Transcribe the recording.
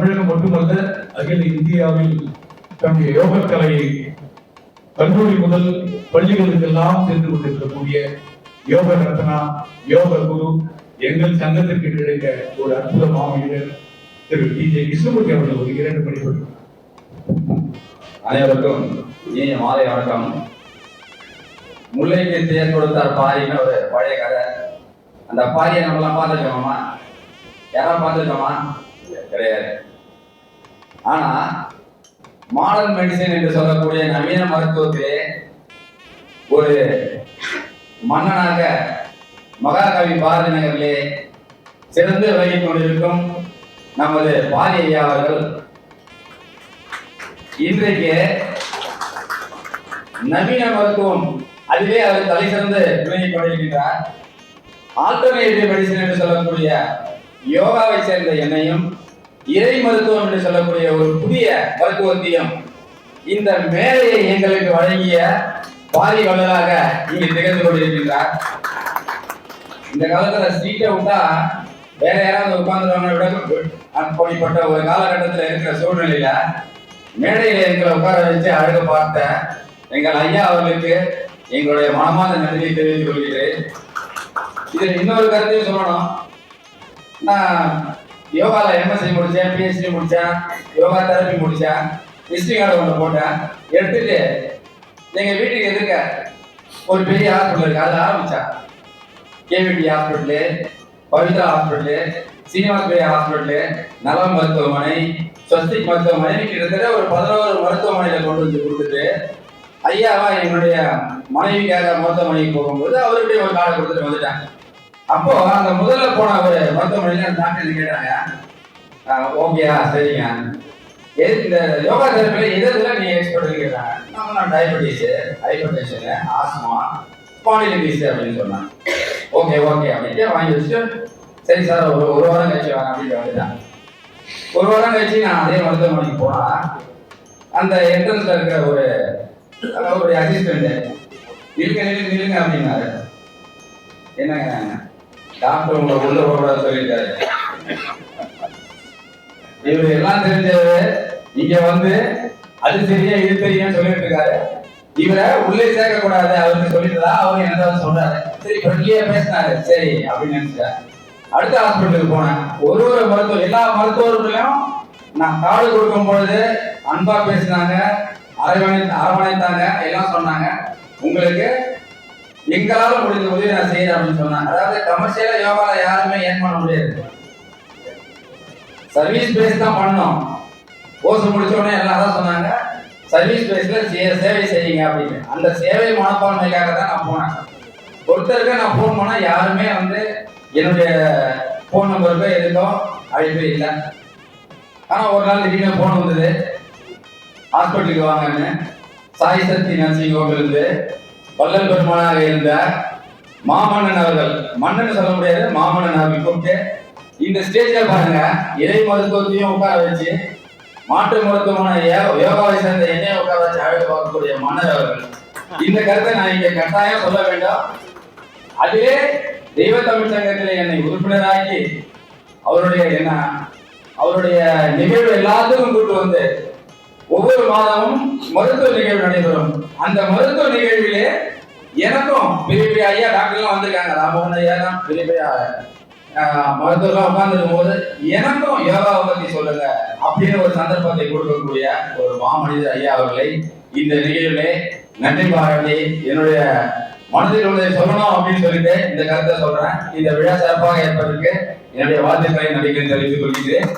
அகில இந்தியாவில் தன்னுடைய யோகக்கலையை கல்லூரி முதல் பள்ளிகளுக்கெல்லாம் சென்று கொண்டிருக்கக்கூடிய யோக ரத்னா யோக குரு எங்கள் சங்கத்திற்கு கிடைத்த ஒரு அற்புத மாமனிதர் திரு டி ஜே கிருஷ்ணமூர்த்தி அவர்கள் ஒரு இரண்டு படிப்பு அனைவருக்கும் இனிய மாலை வணக்கம். முல்லைக்கு தேர் கொடுத்தார் பாரின்னு ஒரு பழைய கதை. அந்த பாரியை நம்மளாம் பார்த்துருக்கோமா யாராவது பார்த்துருக்கோமா? கிடையாது. ஆனா மாடர்ன் மெடிசன் என்று சொல்லக்கூடிய நவீன மருத்துவத்திலே ஒரு மன்னனாக மகாகவி பாரதி நகரிலே சிறந்து விளங்கிக் கொண்டிருக்கும் நமது பாரி ஐயா அவர்கள் இன்றைக்கு நவீன மருத்துவம் அதிலே அவர் தலை சிறந்து விளங்கிக் கொண்டிருக்கின்றார். ஆல்டர்னேட்டிவ் மெடிசன் என்று சொல்லக்கூடிய யோகாவை சேர்ந்த என்னையும் இறை மருத்துவம் என்று சொல்லக்கூடிய ஒரு புதிய மருத்துவத்தையும் இந்த மேலையை எங்களுக்கு வழங்கிய பாரி வள்ளலாக இங்கு திகழ்ந்து கொண்டிருக்கின்றார். இந்த காலத்துல சீட்டை விட்டா வேற யாராவது உட்கார்ந்துருவாங்க விட அப்படிப்பட்ட ஒரு காலகட்டத்தில் இருக்கிற சூழ்நிலையில மேடையில எங்களை உட்கார வச்சு அழகு பார்த்த எங்கள் ஐயா அவர்களுக்கு எங்களுடைய மனமார்ந்த நன்றியை தெரிவித்துக் கொள்கிறேன். இதில் இன்னொரு கருத்தையும் சொல்லணும். நான் எம்எஸ்சி முடித்தேன் பிஹெச்டி முடித்தேன் யோகா தெரப்பி முடித்தேன் விசிட்டிங் கார்டு ஒன்று போட்டேன் எடுத்துட்டு எங்கள் வீட்டுக்கு எதிர்க்க ஒரு பெரிய ஹாஸ்பிட்டல் இருக்கு. அதில் ஆரம்பிச்சேன் கேவிடி ஹாஸ்பிட்டலு பவித்ரா ஹாஸ்பிட்டலு சீனிவாஸ் பெரிய ஹாஸ்பிட்டலு நலம் மருத்துவமனை ஸ்வஸ்திக் மருத்துவமனை கிட்டத்தட்ட ஒரு பதினோரு மருத்துவமனையில் கொண்டு வந்து கொடுத்துட்டு ஐயாவா என்னுடைய மனைவிக்காக மருத்துவமனைக்கு போகும்போது அவருடைய ஒரு கார்டு கொடுத்துட்டு வந்துட்டாங்க. அப்போ அந்த முதல்ல போன மருத்துவமனையில டாக்டர் கேட்டாங்க? ஓகேயா சரிங்க. எது இந்த யோகா தெரப்பில எது நீ எக்ஸ்பர்ட் கேட்டாங்க. நம்ம நான் diabetes hypertension asthma spondylitis அப்படின்னு சொன்னாங்க. ஓகே ஓகே அப்படின்ட்டு வாங்கி வச்சுட்டு சரி சார் ஒரு ஒரு வாரம் கழிச்சு வாங்க அப்படின்னு வந்துட்டாங்க. ஒரு வாரம் கழிச்சு நான் அதே மருத்துவமனைக்கு போனா அந்த என்ட்ரன்ஸ்ல இருக்கிற ஒரு ஒரு அசிஸ்டன்ட் இருக்க நிலுங்க நிலுங்க அப்படின்னாரு. என்னங்க? டாக்டர் உங்களை உள்ள போகக்கூடாது சொல்லிட்டாரு. இவர் எல்லாம் தெரிஞ்சவர். இங்க வந்து அது சரியா இது தெரியும் சொல்லிட்டு இருக்காரு. இவரை உள்ளே சேர்க்க கூடாது அவருக்கு சொல்லிட்டதா அவர் என்னதான் சொல்றாரு. சரி ஃப்ரெண்ட்லியா பேசினாரு. சரி அப்படின்னு நினைச்சார் அடுத்த ஹாஸ்பிட்டலுக்கு போனேன். ஒரு ஒரு மருத்துவ எல்லா மருத்துவர்களையும் நான் காடு கொடுக்கும் பொழுது அன்பா பேசினாங்க அரவணை அரவணைத்தாங்க எல்லாம் சொன்னாங்க. உங்களுக்கு எங்களால் முடிஞ்ச உதவி நான் செய்யறேன் அப்படின்னு சொன்னாங்க. அதாவது கமர்ஷியலா யோகால யாருமே ஏன் பண்ண முடியாது. சர்வீஸ் பேஸ் தான் பண்ணோம். கோர்ஸ் முடிச்ச உடனே எல்லாம் தான் சொன்னாங்க. சர்வீஸ் பேஸ்ல சேவை செய்யுங்க அப்படின்னு. அந்த சேவை மனப்பான்மைக்காக தான் நான் போனேன். ஒருத்தருக்கு நான் ஃபோன் போனா யாருமே வந்து என்னுடைய ஃபோன் நம்பருக்கோ எதுக்கோ அழைப்பே இல்லை. ஆனா ஒரு நாள் திடீர்னு ஃபோன் வந்தது. ஹாஸ்பிட்டலுக்கு வாங்கன்னு. சாய் சக்தி நர்சிங் ஹோமிலிருந்து பல்லன் பெருமானாக இருந்த மாமன்னன் அவர்கள். மன்னன் சொல்ல முடியாது மாமன்னன் அவர்கள். கூப்பிட்டு இந்த ஸ்டேஜ்ல பாருங்க இறை மருத்துவத்தையும் உட்கார வச்சு மாற்று மருத்துவமான யோகாவை சேர்ந்த என்னைய உட்கார வச்சு அழகு பார்க்கக்கூடிய மன்னர் அவர்கள். இந்த கருத்தை நான் இங்க கட்டாயம் சொல்ல வேண்டும். அதிலே தெய்வ தமிழ் சங்கத்தில் என்னை உறுப்பினராக்கி அவருடைய என்ன அவருடைய நிகழ்வு எல்லாத்துக்கும் கூட்டு வந்து ஒவ்வொரு மாதமும் மருத்துவ நிகழ்வு நடைபெறும். அந்த மருத்துவ நிகழ்விலே எனக்கும் பெரிய பெரிய ஐயா டாக்டர்லாம் வந்திருக்காங்க. ராமோகன் ஐயா தான் பெரிய பெரிய மருத்துவர்லாம் உட்கார்ந்துருக்கும் போது எனக்கும் யோகாவை பத்தி சொல்லுங்க அப்படின்னு ஒரு சந்தர்ப்பத்தை கொடுக்கக்கூடிய ஒரு மாமனிதர் ஐயா அவர்களை இந்த நிகழ்விலே நன்றி பாராட்டி என்னுடைய மனதில் உள்ளதை சொல்லணும் அப்படின்னு சொல்லிட்டு இந்த கருத்தை சொல்றேன். இந்த விழா சிறப்பாக ஏற்பதற்கு என்னுடைய வாழ்த்துக்களை நடிகை தெரிவித்துக் கொள்கிறேன்